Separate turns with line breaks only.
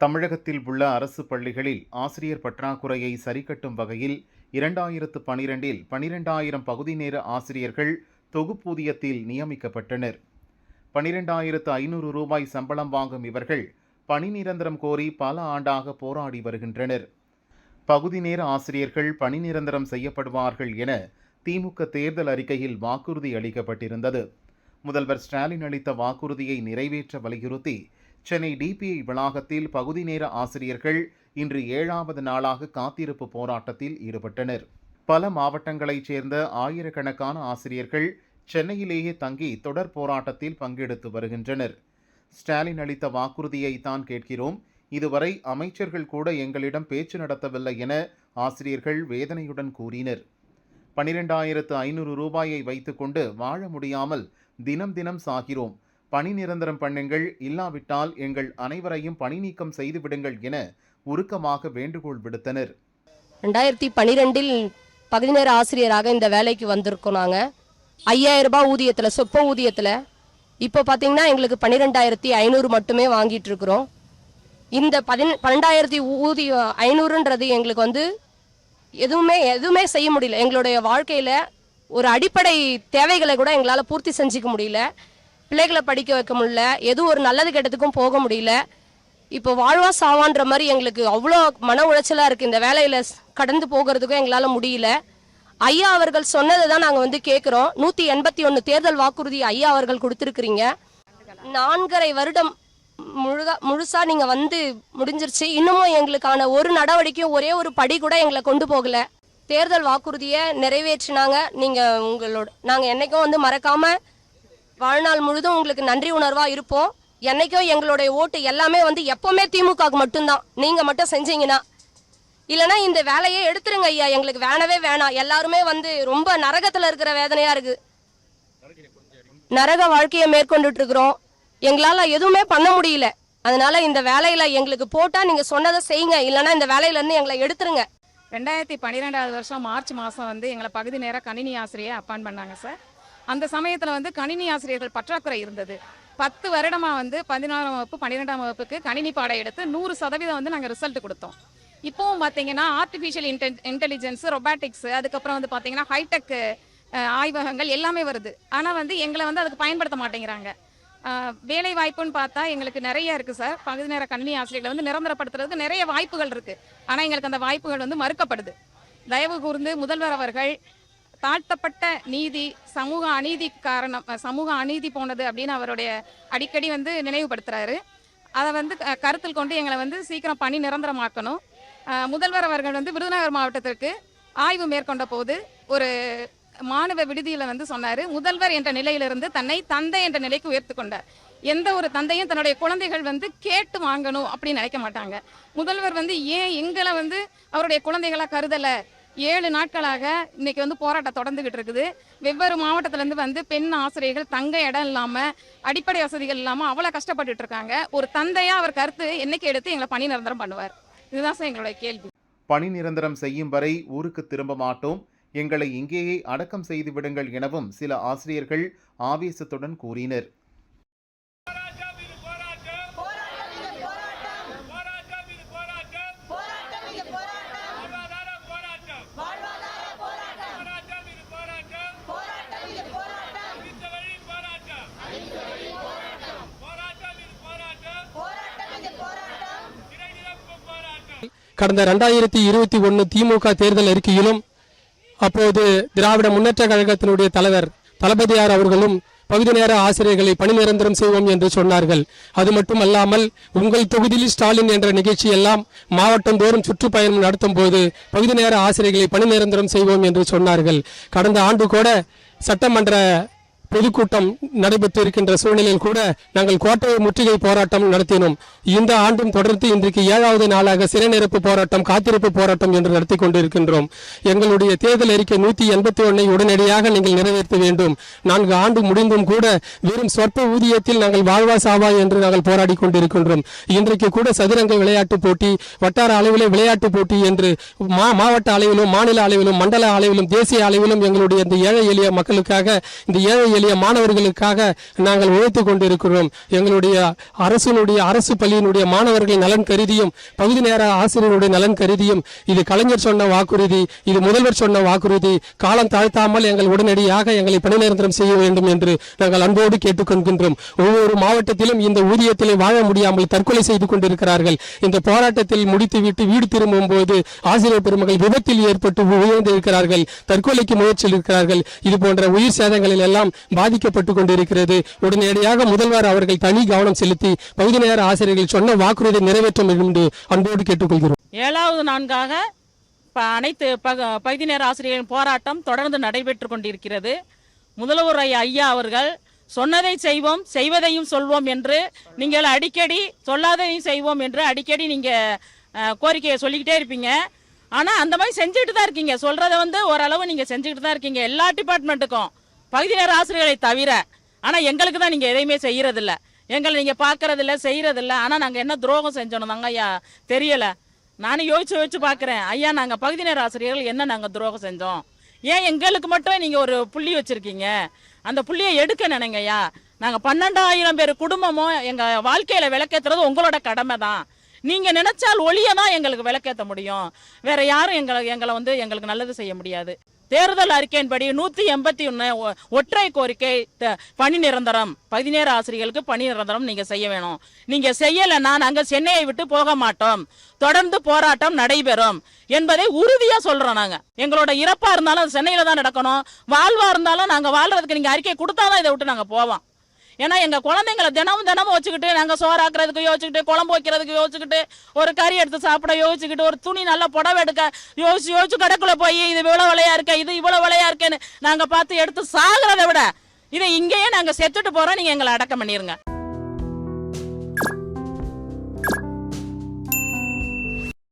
தமிழகத்தில் உள்ள அரசு பள்ளிகளில் ஆசிரியர் பற்றாக்குறையை சரிக்கட்டும் வகையில் இரண்டாயிரத்து பனிரெண்டில் பனிரெண்டாயிரம் பகுதி நேர ஆசிரியர்கள் தொகுப்பூதியத்தில் நியமிக்கப்பட்டனர். பனிரெண்டாயிரத்து ஐநூறு ரூபாய் சம்பளம் வாங்கும் இவர்கள் பணி நிரந்தரம் கோரி பல ஆண்டாக போராடி வருகின்றனர். பகுதி நேர ஆசிரியர்கள் பணி நிரந்தரம் செய்யப்படுவார்கள் என திமுக தேர்தல் அறிக்கையில் வாக்குறுதி அளிக்கப்பட்டிருந்தது. முதல்வர் ஸ்டாலின் அளித்த வாக்குறுதியை நிறைவேற்ற வலியுறுத்தி சென்னை டிபிஐ வளாகத்தில் பகுதி நேர ஆசிரியர்கள் இன்று ஏழாவது நாளாக காத்திருப்பு போராட்டத்தில் ஈடுபட்டனர். பல மாவட்டங்களைச் சேர்ந்த ஆயிரக்கணக்கான ஆசிரியர்கள் சென்னையிலேயே தங்கி தொடர் போராட்டத்தில் பங்கெடுத்து வருகின்றனர். ஸ்டாலின் அளித்த வாக்குறுதியை தான் கேட்கிறோம். இதுவரை அமைச்சர்கள் கூட எங்களிடம் பேச்சு நடத்தவில்லை என ஆசிரியர்கள் வேதனையுடன் கூறினர். பனிரெண்டாயிரத்து ஐநூறு ரூபாயை வைத்துக்கொண்டு வாழ முடியாமல் தினம் தினம் சாகிறோம். பணி நிரந்தரம் பண்ணுங்கள் இல்லாவிட்டால் எங்கள் அனைவரையும் பணி நீக்கம் செய்துவிடுங்கள் என உருக்கமாக வேண்டுகோள் விடுத்தனர்.
ரெண்டாயிரத்தி பன்னிரெண்டில் பகுதி நேர ஆசிரியராக இந்த வேலைக்கு வந்திருக்கோம் நாங்கள் ஐயாயிரம் ரூபாய் ஊதியத்தில் சொப்ப ஊதியத்தில். இப்போ பார்த்தீங்கன்னா எங்களுக்கு பன்னிரெண்டாயிரத்தி ஐநூறு மட்டுமே வாங்கிட்டு இருக்கிறோம். இந்த பதின பன்னெண்டாயிரத்தி ஊதியம் ஐநூறுன்றது எங்களுக்கு வந்து எதுவுமே எதுவுமே செய்ய முடியல. எங்களுடைய வாழ்க்கையில் ஒரு அடிப்படை தேவைகளை கூட எங்களால் பூர்த்தி செஞ்சுக்க முடியல. பிள்ளைகளை படிக்க வைக்க முடியல. எதுவும் ஒரு நல்லது கெட்டதுக்கும் போக முடியல. இப்போ வாழ்வா சாவான்ற மாதிரி எங்களுக்கு அவ்வளோ மன உளைச்சலாக இருக்குது இந்த வேலையில் கடந்து போகிறதுக்கும் எங்களால் முடியல. ஐயா அவர்கள் சொன்னதை தான் நாங்கள் வந்து கேட்குறோம் நூற்றி எண்பத்தி ஒன்று தேர்தல் வாக்குறுதி ஐயா அவர்கள் கொடுத்துருக்குறீங்க. நான்கரை வருடம் முழுகா முழுசாக நீங்கள் வந்து முடிஞ்சிருச்சு. இன்னமும் எங்களுக்கான ஒரு நடவடிக்கையும் ஒரே ஒரு படி கூட எங்களை கொண்டு போகலை. தேர்தல் வாக்குறுதியை நிறைவேற்றினாங்க. நீங்கள் உங்களோட நாங்கள் என்னைக்கும் வந்து மறக்காமல் வாழ்நாள் முழுதும் உங்களுக்கு நன்றி உணர்வா இருப்போம். என்னைக்கும் எங்களுடைய ஓட்டு எல்லாமே வந்து எப்பவுமே திமுகவுக்கு மட்டும்தான். நீங்க மட்டும் செஞ்சீங்கன்னா. இல்லைன்னா இந்த வேலையே எடுத்துருங்க ஐயா. எங்களுக்கு வேணவே வேணாம். எல்லாருமே வந்து ரொம்ப நரகத்துல இருக்கிற வேதனையா இருக்கு. நரக வாழ்க்கையை மேற்கொண்டுட்டு இருக்கிறோம் எங்களால எதுவுமே பண்ண முடியல. அதனால இந்த வேலையில எங்களுக்கு போட்டா நீங்க சொன்னதை செய்யுங்க. இல்லைன்னா இந்த வேலையில இருந்து எங்களை எடுத்துருங்க.
ரெண்டாயிரத்தி பன்னிரெண்டாவது வருஷம் மார்ச் மாதம் வந்து எங்களை பகுதி நேரம் கணினி ஆசிரியை அப்பாயின் பண்ணாங்க சார். அந்த சமயத்தில் வந்து கணினி ஆசிரியர்கள் பற்றாக்குறை இருந்தது. பத்து வருடமாக வந்து பதினாறாம் வகுப்பு பன்னிரெண்டாம் வகுப்புக்கு கணினி பாடம் எடுத்து நூறு சதவீதம் வந்து நாங்கள் ரிசல்ட் கொடுத்தோம். இப்போவும் பார்த்தீங்கன்னா ஆர்டிஃபிஷியல் இன்டெ இன்டெலிஜென்ஸ் ரொபாட்டிக்ஸ் அதுக்கப்புறம் வந்து பார்த்தீங்கன்னா ஹைடெக் ஆய்வகங்கள் எல்லாமே வருது. ஆனால் வந்து எங்களை வந்து அதுக்கு பயன்படுத்த மாட்டேங்கிறாங்க. வேலை வாய்ப்புன்னு பார்த்தா எங்களுக்கு நிறைய இருக்குது சார். பகுதி நேர கணினி ஆசிரியர்களை வந்து நிரந்தரப்படுத்துறதுக்கு நிறைய வாய்ப்புகள் இருக்குது ஆனால் எங்களுக்கு அந்த வாய்ப்புகள் வந்து மறுக்கப்படுது. தயவு கூர்ந்து முதல்வர் அவர்கள் தாழ்த்தப்பட்ட நீதி சமூக அநீதி காரணம் சமூக அநீதி போனது அப்படின்னு அவருடைய அடிக்கடி வந்து நினைவுபடுத்துறாரு. அதை வந்து க- கருத்தில் கொண்டு எங்களை வந்து சீக்கிரம் பணி நிரந்தரமாக்கணும். முதல்வர் அவர்கள் வந்து விருதுநகர் மாவட்டத்திற்கு ஆய்வு மேற்கொண்ட போது ஒரு மாணவ விடுதியில் வந்து சொன்னார் முதல்வர் என்ற நிலையிலிருந்து தன்னை தந்தை என்ற நிலைக்கு உயர்த்து கொண்டார். எந்த ஒரு தந்தையும் தன்னுடைய குழந்தைகள் வந்து கேட்டு வாங்கணும் அப்படின்னு நினைக்க மாட்டாங்க. முதல்வர் வந்து ஏன் எங்களை வந்து அவருடைய குழந்தைகளாக கருதலை? ஏழு நாட்களாக இன்னைக்கு வந்து போராட்டம் தொடர்ந்துகிட்டு இருக்குது. வெவ்வேறு மாவட்டத்திலேருந்து வந்து பெண் ஆசிரியர்கள் தங்க இடம் இல்லாமல் அடிப்படை வசதிகள் இல்லாமல் அவ்வளோ கஷ்டப்பட்டுட்டு இருக்காங்க. ஒரு தந்தையா அவர் கருத்து என்னைக்கு எடுத்து எங்களை பணி நிரந்தரம் பண்ணுவார்? இதுதான் சார் எங்களுடைய கேள்வி.
பணி நிரந்தரம் செய்யும் வரை ஊருக்கு திரும்ப மாட்டோம். எங்களை இங்கேயே அடக்கம் செய்து விடுங்கள் எனவும் சில ஆசிரியர்கள் ஆவேசத்துடன் கூறினர்.
கடந்த ரெண்டாயிரத்தி இருபத்தி ஒன்று திமுக தேர்தல் அறிக்கையிலும் அப்போது திராவிட முன்னேற்ற கழகத்தினுடைய தலைவர் தளபதியார் அவர்களும் பகுதி நேர ஆசிரியர்களை பணி நிரந்தரம் செய்வோம் என்று சொன்னார்கள். அது மட்டுமல்லாமல் உங்கள் தொகுதியில் ஸ்டாலின் என்ற நிகழ்ச்சி எல்லாம் மாவட்டம் தோறும் சுற்றுப்பயணம் நடத்தும் போது பகுதி நேர ஆசிரியர்களை பணி நிரந்தரம் செய்வோம் என்று சொன்னார்கள். கடந்த ஆண்டு கூட சட்டமன்ற பொதுக்கூட்டம் நடைபெற்று இருக்கின்ற சூழ்நிலையில் கூட நாங்கள் கோட்டை முற்றுகை போராட்டம் நடத்தினோம். இந்த ஆண்டும் தொடர்ந்து இன்றைக்கு ஏழாவது நாளாக சிறைநிரப்பு போராட்டம் காத்திருப்பு போராட்டம் என்று நடத்தி கொண்டிருக்கின்றோம். எங்களுடைய தேர்தல் அறிக்கை நூத்தி எண்பத்தி ஒன்னை உடனடியாக நீங்கள் நிறைவேற்ற வேண்டும். நான்கு ஆண்டு முடிந்தும் கூட வெறும் சொற்ப ஊதியத்தில் நாங்கள் வாழ்வா சாவா என்று நாங்கள் போராடி கொண்டிருக்கின்றோம். இன்றைக்கு கூட சதுரங்க விளையாட்டு போட்டி வட்டார அளவிலே விளையாட்டு போட்டி என்று மா- மாவட்ட அளவிலும் மாநில அளவிலும் மண்டல அளவிலும் தேசிய அளவிலும் எங்களுடைய இந்த ஏழை எளிய மக்களுக்காக இந்த ஏழை எளிய மாணவர்களுக்காக நாங்கள் உழைத்துக் கொண்டிருக்கிறோம். எங்களுடைய அரசினுடைய அரசு பள்ளியினுடைய மாணவர்களின் நலன் கருதியும் பகுதி நேர ஆசிரியருடைய நலன் கருதியும் இது கலைஞர் சொன்ன வாக்குறுதி இது முதல்வர் சொன்ன வாக்குறுதி காலம் தாழ்த்தாமல் எங்கள் உடனடியாக எங்களை பணி நிரந்தரம் செய்ய வேண்டும் என்று நாங்கள் அன்போடு கேட்டுக்கொள்கின்றோம். ஒவ்வொரு மாவட்டத்திலும் இந்த ஊதியத்திலே வாழ முடியாமல் தற்கொலை செய்து கொண்டிருக்கிறார்கள். இந்த போராட்டத்தில் முடித்துவிட்டு வீடு திரும்பும் போது ஆசிரியர் பெருமகள் விபத்தில் ஏற்பட்டு உயர்ந்திருக்கிறார்கள். தற்கொலைக்கு முயற்சியில் இருக்கிறார்கள். இது போன்ற உயிர் சேதங்களில் எல்லாம் பாதிக்கப்பட்டு கொண்டிருக்கிறது. உடனடியாக முதல்வர் அவர்கள் தனி கவனம் செலுத்தி பகுதி நேர ஆசிரியர்கள் சொன்ன வாக்குறுதியை நிறைவேற்ற வேண்டும் என்று அன்போடு கேட்டுக்கொள்கிறோம்.
ஏழாவது நான்காக ப அனைத்து பக பகுதி நேர ஆசிரியர்களின் போராட்டம் தொடர்ந்து நடைபெற்று கொண்டிருக்கிறது. முதல்வர் ஐயா ஐயா அவர்கள் சொன்னதை செய்வோம் செய்வதையும் சொல்வோம் என்று நீங்கள் அடிக்கடி சொல்லாததையும் செய்வோம் என்று அடிக்கடி நீங்கள் கோரிக்கையை சொல்லிக்கிட்டே இருப்பீங்க. ஆனால் அந்த மாதிரி செஞ்சுட்டு தான் இருக்கீங்க. சொல்கிறத வந்து ஓரளவு நீங்கள் செஞ்சுக்கிட்டு தான் இருக்கீங்க. எல்லா டிபார்ட்மெண்ட்டுக்கும். பகுதி நேர ஆசிரியர்களை தவிர ஆனால் எங்களுக்கு தான் நீங்கள் எதையுமே செய்கிறதில்ல எங்களை நீங்கள் பார்க்கறதில்ல செய்கிறதில்ல ஆனால் நாங்கள் என்ன துரோகம் செஞ்சோன்னு தாங்க ஐயா தெரியலை. நானும் யோசிச்சு யோசிச்சு பார்க்குறேன் ஐயா நாங்கள் பகுதி நேர ஆசிரியர்கள் என்ன நாங்கள் துரோகம் செஞ்சோம்? ஏன் எங்களுக்கு மட்டும் நீங்கள் ஒரு புள்ளி வச்சுருக்கீங்க? அந்த புள்ளியை எடுக்க நினைங்க ஐயா. நாங்கள் பன்னெண்டாயிரம் பேர் குடும்பமும் எங்கள் வாழ்க்கையில் விளக்கேற்றுறது உங்களோட கடமை தான். நீங்கள் நினைச்சால் ஒளியை தான் எங்களுக்கு விளக்கேற்ற முடியும். வேற யாரும் எங்களை எங்களை வந்து எங்களுக்கு நல்லது செய்ய முடியாது. தேர்தல் அறிக்கையின்படி நூற்றி எண்பத்தி ஒன்று ஒற்றை கோரிக்கை த- பணி நிரந்தரம். பதினேழு ஆசிரியர்களுக்கு பணி நிரந்தரம் நீங்கள் செய்ய வேணும். நீங்கள் செய்யலைன்னா நாங்கள் சென்னையை விட்டு போக மாட்டோம். தொடர்ந்து போராட்டம் நடைபெறும் என்பதை உறுதியாக சொல்கிறோம் நாங்கள் எங்களோட இறப்பாக இருந்தாலும் சென்னையில் தான் நடக்கணும். வாழ்வாக இருந்தாலும் நாங்கள் வாழ்றதுக்கு நீங்கள் அறிக்கை கொடுத்தாதான் இதை விட்டு நாங்கள் போவோம். ஏன்னா எங்கள் குழந்தைங்களை தினமும் தினமும் வச்சுக்கிட்டு நாங்க சோறாக்குறதுக்கு யோசிச்சுக்கிட்டு குழம்பு வைக்கிறதுக்கு யோசிச்சுக்கிட்டு ஒரு கறி எடுத்து சாப்பிட யோசிச்சுக்கிட்டு ஒரு துணி நல்லா புடவை எடுக்க யோசிச்சு யோசிச்சு கடைக்குள்ள போய் இது இவ்வளோ விலையா இருக்க இது இவ்வளோ விலையா இருக்கேன்னு நாங்கள் பார்த்து எடுத்து சாகுறதை விட இதை இங்கேயே நாங்கள் செத்துட்டு போகிறோம் நீங்கள் எங்களை அடக்கம் பண்ணிடுங்க